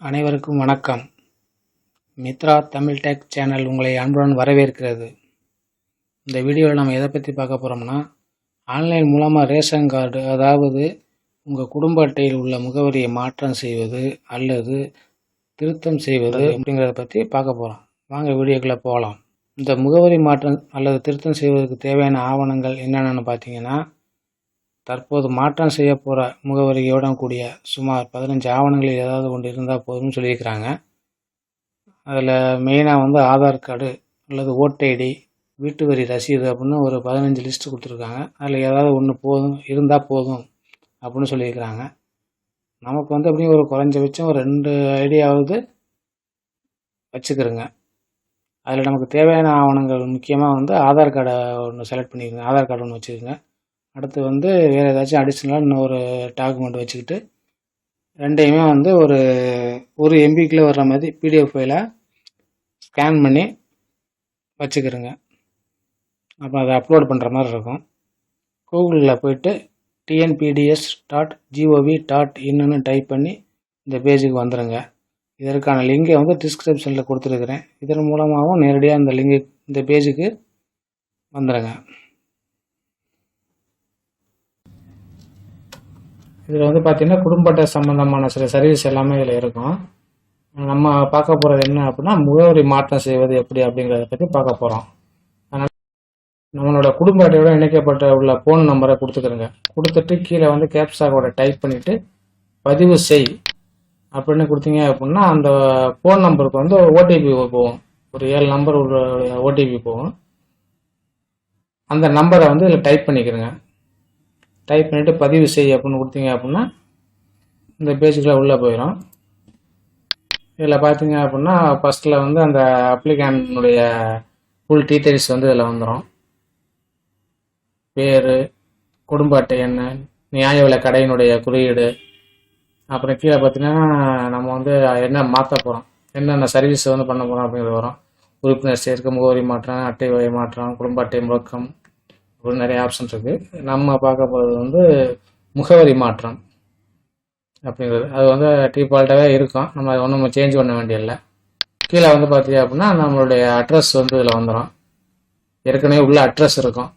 அனைவருக்கும் வணக்கம். Mitra Tamil tech channel உங்களை அன்புடன் வரவேற்கிறது. இந்த வீடியோவில் நம்ம எதை பற்றி பார்க்க போகிறோம்னா ஆன்லைன் மூலமாக ரேஷன் கார்டு அதாவது உங்கள் குடும்ப அட்டையில் உள்ள முகவரியை மாற்றம் செய்வது அல்லது திருத்தம் செய்வது அப்படிங்கிறத பற்றி பார்க்க போகிறோம் வாங்க வீடியோக்குள்ளே போகலாம் இந்த முகவரி மாற்றம் அல்லது திருத்தம் செய்வதற்கு தேவையான ஆவணங்கள் என்னென்னு பார்த்தீங்கன்னா தற்போது மாற்றம் செய்ய போகிற முகவரியோட கூடிய சுமார் பதினஞ்சு ஆவணங்கள் ஏதாவது ஒன்று இருந்தால் போதும்னு சொல்லியிருக்கிறாங்க. அதில் மெயினாக வந்து ஆதார் கார்டு அல்லது ஓட்டைடி வீட்டு வரி ரசீது அப்படின்னு ஒரு பதினஞ்சு லிஸ்ட்டு கொடுத்துருக்காங்க. அதில் ஏதாவது ஒன்று போதும் இருந்தால் போதும் அப்படின்னு சொல்லியிருக்கிறாங்க. நமக்கு வந்து அப்படியே ஒரு குறைஞ்சபட்சம் ஒரு ரெண்டு ஐடியாவது வச்சுக்கிறோங்க. அதில் நமக்கு தேவையான ஆவணங்கள் முக்கியமாக வந்து ஆதார் கார்டை ஒன்று செலக்ட் பண்ணிக்கோங்க ஆதார் கார்டு ஒன்று வச்சுக்கோங்க. அடுத்து வந்து வேறு ஏதாச்சும் அடிஷ்னலாக இன்னொரு டாக்குமெண்ட் வச்சுக்கிட்டு ரெண்டையுமே வந்து ஒரு ஒரு எம்பிக்குள்ளே வர்ற மாதிரி பிடிஎஃப் ஃபைலாக ஸ்கேன் பண்ணி வச்சுக்கிறோங்க. அப்போ அதை அப்லோட் பண்ணுற மாதிரி இருக்கும். கூகுளில் போயிட்டு டிஎன்பிடிஎஸ் டாட் ஜிஓவி டாட் இன்னுன்னு டைப் பண்ணி இந்த பேஜுக்கு வந்துடுங்க இதற்கான லிங்கை வந்து டிஸ்கிரிப்ஷனில் கொடுத்துருக்குறேன். இதன் மூலமாகவும் நேரடியாக இந்த லிங்கு இந்த பேஜுக்கு வந்துடுங்க இதில் வந்து பார்த்திங்கன்னா குடும்ப சம்மந்தமான சில சர்வீஸ் எல்லாமே இதில் இருக்கும். நம்ம பார்க்க போகிறது என்ன அப்படின்னா முகவரி மாற்றம் செய்வது எப்படி அப்படிங்கிறத பற்றி பார்க்க போகிறோம் அதனால் நம்மளோட குடும்ப அட்டையோட இணைக்கப்பட்ட உள்ள ஃபோன் நம்பரை கொடுத்துக்கிறோங்க. கொடுத்துட்டு கீழே வந்து கேப்சாகோட டைப் பண்ணிவிட்டு பதிவு செய் அப்படின்னு கொடுத்தீங்க அப்படின்னா அந்த ஃபோன் நம்பருக்கு வந்து ஓடிபி போகும். ஒரு ஏழு நம்பர் ஒரு ஓடிபி போகும். அந்த நம்பரை வந்து இதில் டைப் பண்ணிக்கிறேங்க. டைப் பண்ணிவிட்டு பதிவு செய் அப்படின்னு கொடுத்தீங்க அப்படின்னா இந்த பேஜுக்குள்ளே உள்ளே போயிடும் இதில் பார்த்தீங்க அப்படின்னா ஃபஸ்ட்டில் வந்து அந்த அப்ளிகேனுடைய ஃபுல் டீட்டெயில்ஸ் வந்து இதில் வந்துடும் பேர் குடும்ப அட்டை என்ன நியாய விலை கடையினுடைய குறியீடு அப்புறம் கீழே பார்த்தீங்கன்னா நம்ம வந்து என்ன மாற்ற போகிறோம் என்னென்ன சர்வீஸ் வந்து பண்ண போகிறோம் அப்படிங்கிறது வரும். உறுப்பினர் சேர்க்கை முகவரி மாற்றம் அட்டை வகை மாற்றம் குடும்ப அட்டை முழக்கம் அப்படின்னு நிறைய ஆப்ஷன் இருக்குது நம்ம பார்க்க போகிறது வந்து முகவரி மாற்றம் அப்படிங்கிறது. அது வந்து டிஃபால்ட்டாகவே இருக்கும். நம்ம அதை ஒன்றும் சேஞ்ச் பண்ண வேண்டியதில்லை. கீழே வந்து பார்த்தீங்க அப்படின்னா நம்மளுடைய அட்ரஸ் வந்து இதில் வந்துடும் ஏற்கனவே உள்ள அட்ரஸ் இருக்கும்.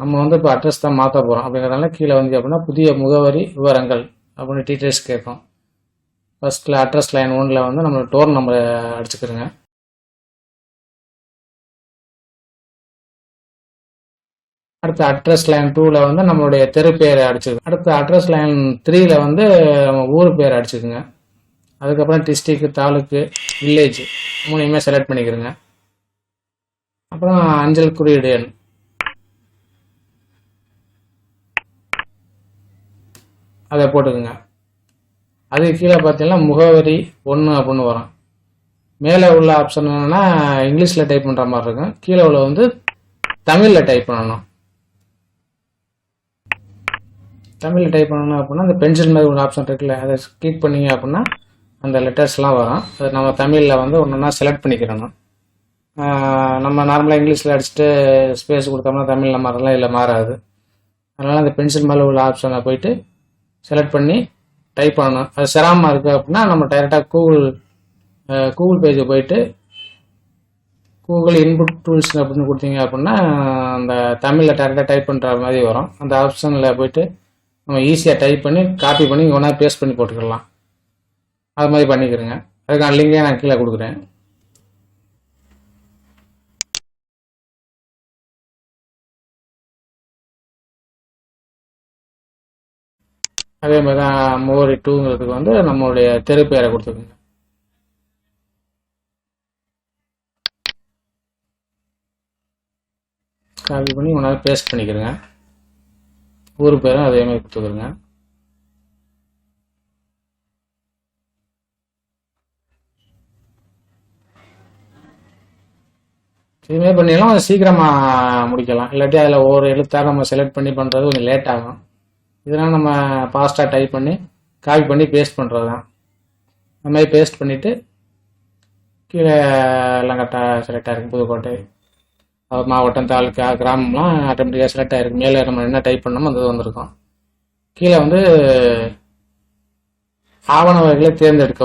நம்ம வந்து இப்போ அட்ரஸ் தான் மாற்ற போகிறோம் அப்படிங்கிறதுனால கீழே வந்து அப்படின்னா புதிய முகவரி விவரங்கள் அப்படின்னு டீட்டெயில்ஸ் கேட்கும். ஃபஸ்ட்டில் அட்ரஸ் லைன் ஒன்றில் வந்து நம்ம டோர் நம்பரை அடிச்சுக்கிறோங்க அடுத்து அட்ரஸ் லைன் டூவில் வந்து நம்மளுடைய தெரு பேரை அடிச்சுக்கோங்க அடுத்து அட்ரஸ் லைன் த்ரீயில் வந்து நம்ம ஊர் பேர் அடிச்சுக்கோங்க அதுக்கப்புறம் டிஸ்ட்ரிக்கு தாலுக்கு வில்லேஜ் மூணையுமே செலக்ட் பண்ணிக்கிறோங்க. அப்புறம் அஞ்சல் குறியீடு எண். அதை போட்டுக்குங்க. அது கீழே பார்த்தீங்கன்னா முகவரி ஒன்று அப்படின்னு வரும். மேலே உள்ள ஆப்ஷன் என்னென்னா இங்கிலீஷில் டைப் பண்ணுற மாதிரி இருக்கும். கீழே உள்ள வந்து தமிழில் டைப் பண்ணணும். தமிழில் டைப் பண்ணணும் அப்படின்னா அந்த பென்சில் மாதிரி ஒரு ஆப்ஷன் இருக்குல்ல அதை கிளிக் பண்ணிங்க அப்படின்னா அந்த லெட்டர்ஸ்லாம் வரும். அது நம்ம தமிழில் வந்து ஒன்று ஒன்றா செலக்ட் பண்ணிக்கிறணும் நம்ம நார்மலாக இங்கிலீஷில் அடிச்சுட்டு ஸ்பேஸ் கொடுத்தோம்னா தமிழில் மாறலாம் இல்லை மாறாது. அதனால் அந்த பென்சில் மேலே உள்ள ஆப்ஷனை போயிட்டு செலக்ட் பண்ணி டைப் பண்ணணும். அது சிரமமாக இருக்குது அப்படின்னா நம்ம டைரெக்டாக கூகுள் கூகுள் பேஜை போயிட்டு கூகுள் இன்புட் டூல்ஸ் அப்படின்னு கொடுத்தீங்க அப்படின்னா அந்த தமிழில் டேரெக்டாக டைப் பண்ணுற மாதிரி வரும். அந்த ஆப்ஷனில் போயிட்டு நம்ம ஈஸியாக டைப் பண்ணி காப்பி பண்ணி ஒன்றா பேஸ்ட் பண்ணி போட்டுக்கலாம். அது மாதிரி பண்ணிக்கிறேங்க. அதுக்கான லிங்கே நான் கீழே கொடுக்குறேன். அதே மாதிரி தான் மோரி டூங்கிறதுக்கு வந்து நம்மளுடைய தெரு பேரை கொடுத்துருக்குங்க. காப்பி பண்ணி ஒன்றா பேஸ்ட் பண்ணிக்கிறேங்க. ஊர் பேரும் அதே மாதிரி கொடுத்துக்கிறோங்க இதுமாரி பண்ணிடலாம். கொஞ்சம் சீக்கிரமாக முடிக்கலாம். இல்லாட்டி அதில் ஒவ்வொரு எழுத்தாக நம்ம செலக்ட் பண்ணி பண்ணுறது கொஞ்சம் லேட் ஆகும். இதெல்லாம் நம்ம ஃபாஸ்ட்டாக டைப் பண்ணி காப்பி பண்ணி பேஸ்ட் பண்ணுறது தான் அந்த மாதிரி பேஸ்ட் பண்ணிவிட்டு கீழே எல்லாம் கரெக்டாக செலக்ட் ஆகிருக்கு புதுக்கோட்டை. மாவட்டம் தாலுக்கா கிராமம்லாம் ஆட்டோமேட்டிக்காக செலக்ட் ஆகிருக்கு மேலே நம்ம என்ன டைப் பண்ணோமோ அது வந்திருக்கும். கீழே வந்து ஆவண வகைகளை தேர்ந்தெடுக்க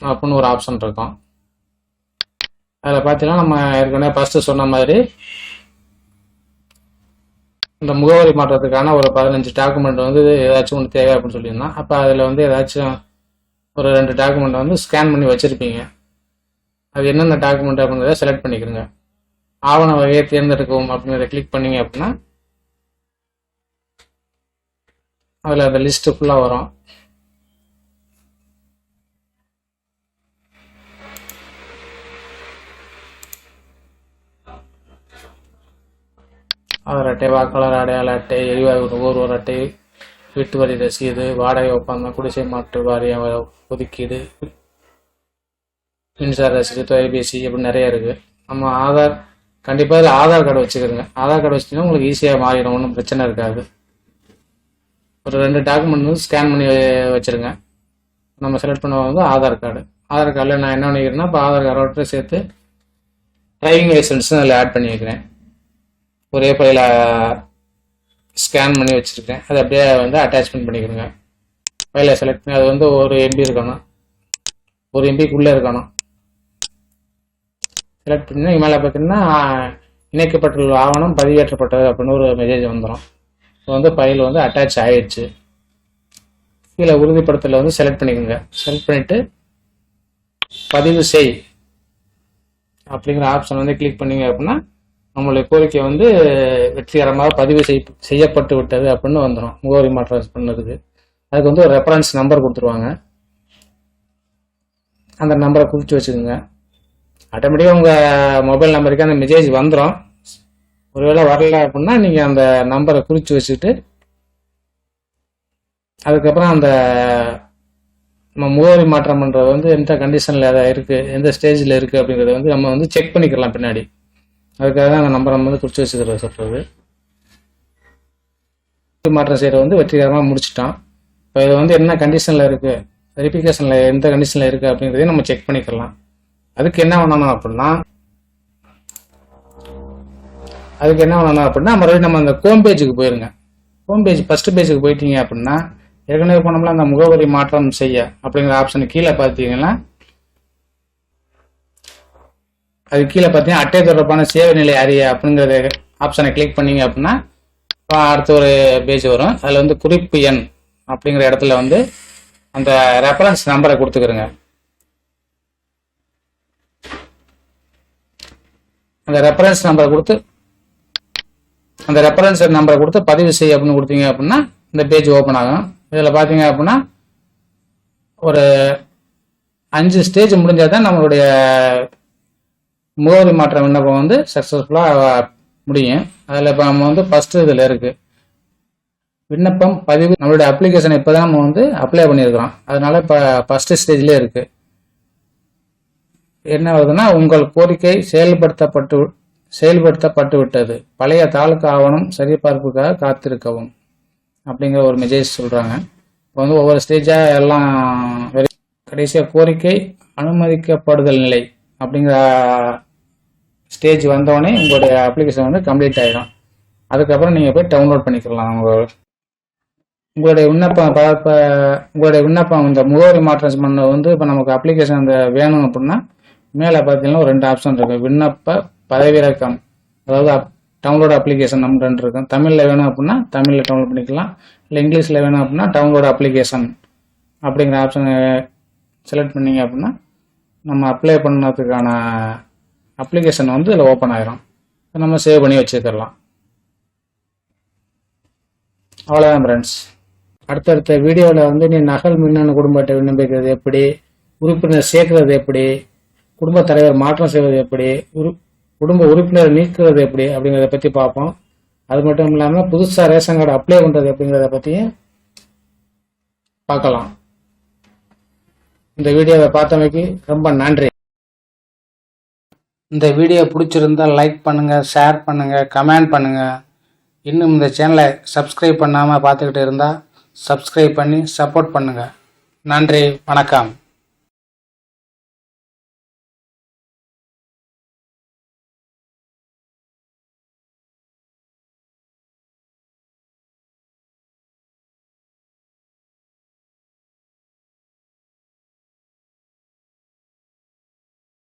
அப்படின்னு ஒரு ஆப்ஷன் இருக்கும். அதில் பார்த்தீங்கன்னா நம்ம ஏற்கனவே ஃபஸ்ட்டு சொன்ன மாதிரி இந்த முகவரி மாற்றத்துக்கான ஒரு பதினஞ்சு டாக்குமெண்ட் வந்து ஏதாச்சும் ஒன்று தேவை அப்படின்னு சொல்லியிருந்தோம். அப்போ அதில் வந்து ஏதாச்சும் ஒரு ரெண்டு டாக்குமெண்ட்டை வந்து ஸ்கேன் பண்ணி வச்சுருப்பீங்க. அது என்னென்ன டாக்குமெண்ட் அப்படின்றத செலக்ட் பண்ணிக்கிறங்க. ஆவண வகையை தேர்ந்தெடுக்கவும் அப்படிங்கிறத கிளிக் பண்ணீங்க அப்படின்னா அதில் அந்த லிஸ்ட்டு ஃபுல்லாக வரும். ஆதார் அட்டை வாக்காளர் அடையாள அட்டை எரிவாயு நுகர்வோர் அட்டை வீட்டு வரி ரசீது வாடகை ஒப்பந்தம் குடிசை மாற்று வாரிய ஒதுக்கீடு மின்சார ரசீது தொலைபேசி இப்படி நிறைய இருக்கு. நம்ம ஆதார் கண்டிப்பாக இதில் ஆதார் கார்டு வச்சுக்கிறோங்க ஆதார் கார்டு வச்சுட்டீங்கன்னா உங்களுக்கு ஈஸியாக மாறிடும். ஒன்றும் பிரச்சனை இருக்காது. ஒரு ரெண்டு டாக்குமெண்ட் வந்து ஸ்கேன் பண்ணி வச்சிருங்க. நம்ம செலக்ட் பண்ண வந்து ஆதார் கார்டு. ஆதார் கார்டில் நான் என்ன பண்ணிக்கிறேன்னா இப்போ ஆதார் கார்டோட சேர்த்து டிரைவிங் லைசன்ஸும் அதில் ஆட் பண்ணி வைக்கிறேன் ஒரே ஃபைல ஸ்கேன் பண்ணி வச்சுருக்கேன் அதை அப்படியே வந்து அட்டாச்மெண்ட் பண்ணிக்கிறேங்க ஃபைலை செலக்ட் பண்ணி அது வந்து ஒரு எம்பி இருக்கணும். ஒரு எம்பிக்குள்ளே இருக்கணும். செலக்ட் பண்ணி மேலே பார்த்தீங்கன்னா இணைக்கப்பட்டுள்ள ஆவணம் பதிவேற்றப்பட்டது அப்படின்னு ஒரு மெசேஜ் வந்துடும் இப்போ வந்து ஃபைல் வந்து அட்டாச் ஆயிடுச்சு. கீழே உறுதிப்படுத்தல வந்து செலக்ட் பண்ணிக்கோங்க. செலக்ட் பண்ணிவிட்டு பதிவு செய் அப்படிங்கிற ஆப்ஷன் வந்து கிளிக் பண்ணீங்க அப்படின்னா நம்மளுடைய கோரிக்கை வந்து வெற்றிகரமாக பதிவு செய் செய்யப்பட்டு விட்டது அப்படின்னு வந்துடும் முகவரி மாற்றம் பண்ணதுக்கு. அதுக்கு வந்து ஒரு ரெஃபரன்ஸ் நம்பர் கொடுத்துருவாங்க. அந்த நம்பரை குறித்து வச்சுக்கோங்க. ஆட்டோமேட்டிக்காக உங்கள் மொபைல் நம்பருக்கு அந்த மெசேஜ் வந்துடும் ஒருவேளை வரல அப்படின்னா நீங்கள் அந்த நம்பரை குறித்து வச்சுட்டு அதுக்கப்புறம் அந்த நம்ம முகவரி மாற்றம் பண்ணுறது வந்து எந்த கண்டிஷனில் எதாவது இருக்குது எந்த ஸ்டேஜில் இருக்குது அப்படிங்கிறத வந்து நம்ம வந்து செக் பண்ணிக்கலாம் பின்னாடி. அதுக்காக தான் அந்த நம்பரை நம்ம வந்து குறித்து வச்சுக்கிறத சொல்கிறது மாற்றம் செய்கிற வந்து வெற்றிகரமாக முடிச்சிட்டோம். இப்போ இது வந்து என்ன கண்டிஷனில் இருக்குது வெரிஃபிகேஷனில் எந்த கண்டிஷனில் இருக்குது அப்படிங்கிறதையும் நம்ம செக் பண்ணிக்கலாம். அதுக்கு என்ன பண்ணணும் அப்படின்னா அதுக்கு என்ன பண்ணணும் அப்படின்னா மறுபடியும் நம்ம அந்த ஹோம் பேஜுக்கு போயிருங்க. ஹோம் பேஜ் ஃபர்ஸ்ட் பேஜுக்கு போயிட்டீங்க அப்படின்னா ஏற்கனவே போனோம்ல அந்த முகவரி மாற்றம் செய்ய அப்படிங்கிற ஆப்ஷன் கீழே பார்த்தீங்கன்னா அது கீழே பார்த்தீங்கன்னா அட்டை தொடர்பான சேவை நிலை அறிய அப்படிங்கிற ஆப்ஷனை கிளிக் பண்ணீங்க அப்படின்னா அடுத்த ஒரு பேஜ் வரும். அதில் வந்து குறிப்பு எண் அப்படிங்கிற இடத்துல வந்து அந்த ரெஃபரன்ஸ் நம்பரை கொடுத்துக்கிறேங்க. அந்த ரெஃபரன்ஸ் நம்பரை கொடுத்து அந்த ரெஃபரன்ஸ் நம்பரை கொடுத்து பதிவு செய்ய அப்படின்னு கொடுத்தீங்க அப்படின்னா இந்த பேஜ் ஓப்பன் ஆகும். இதில் பார்த்தீங்க அப்படின்னா ஒரு அஞ்சு ஸ்டேஜ் முடிஞ்சால் தான் நம்மளுடைய முகவரி மாற்ற விண்ணப்பம் வந்து சக்ஸஸ்ஃபுல்லாக முடியும். அதில் இப்போ நம்ம வந்து ஃபஸ்ட்டு இதில் இருக்குது விண்ணப்பம் பதிவு நம்மளுடைய அப்ளிகேஷன் இப்போ தான் நம்ம வந்து அப்ளை பண்ணியிருக்கிறோம். அதனால இப்போ ஃபஸ்ட்டு ஸ்டேஜ்லேயே இருக்குது என்ன ஆகுதுன்னா உங்கள் கோரிக்கை செயல்படுத்தப்பட்டு செயல்படுத்தப்பட்டு விட்டது பழைய தாலுக்கா ஆவணம் சரிபார்ப்புக்காக காத்திருக்கவும். அப்படிங்கிற ஒரு மெசேஜ் சொல்கிறாங்க இப்போ வந்து ஒவ்வொரு ஸ்டேஜாக எல்லாம் கடைசியாக கோரிக்கை அனுமதிக்கப்படுதல் நிலை அப்படிங்கிற ஸ்டேஜ் வந்தோடனே உங்களுடைய அப்ளிகேஷன் வந்து கம்ப்ளீட் ஆகிடும் அதுக்கப்புறம் நீங்கள் போய் டவுன்லோட் பண்ணிக்கலாம் உங்கள் உங்களுடைய விண்ணப்பம் இப்போ உங்களுடைய விண்ணப்பம் இந்த முகவரி மாற்றம் பண்ண வந்து இப்போ நமக்கு அப்ளிகேஷன் அந்த வேணும் அப்படின்னா மேலே பார்த்தீங்கன்னா ஒரு ரெண்டு ஆப்ஷன் இருக்கும் விண்ணப்ப பதவிறக்கம் அதாவது டவுன்லோட் அப்ளிகேஷன் நம்ம ரெண்டு இருக்கும். தமிழில் வேணும் அப்படின்னா தமிழில் டவுன்லோட் பண்ணிக்கலாம். இல்லை இங்கிலீஷில் வேணும் அப்படின்னா டவுன்லோட் அப்ளிகேஷன் அப்படிங்கிற ஆப்ஷனை செலக்ட் பண்ணிங்க அப்படின்னா நம்ம அப்ளை பண்ணதுக்கான அப்ளிகேஷன் வந்து இதில் ஓப்பன் ஆகிரும் நம்ம சேவ் பண்ணி வச்சுக்கலாம் அவ்வளோதான் ஃப்ரெண்ட்ஸ் அடுத்தடுத்த வீடியோவில் வந்து நீ நகல் மின்னணு குடும்பத்தை விண்ணப்பிக்கிறது எப்படி? உறுப்பினர் சேர்க்கறது எப்படி? குடும்ப தலைவர் மாற்றம் செய்வது எப்படி? உரு குடும்ப உறுப்பினர் நீக்குவது எப்படி? அப்படிங்கிறத பற்றி பார்ப்போம். அது மட்டும் இல்லாமல் புதுசாக ரேஷன் கார்டு அப்ளை பண்ணுறது அப்படிங்கிறத பற்றியும் பார்க்கலாம். இந்த வீடியோவை பார்த்தமைக்கு ரொம்ப நன்றி. இந்த வீடியோ பிடிச்சிருந்தா லைக் பண்ணுங்கள் ஷேர் பண்ணுங்கள் கமெண்ட் பண்ணுங்கள் இன்னும் இந்த சேனலை சப்ஸ்கிரைப் பண்ணாமல் பார்த்துக்கிட்டு இருந்தால் சப்ஸ்கிரைப் பண்ணி சப்போர்ட் பண்ணுங்கள் நன்றி வணக்கம்.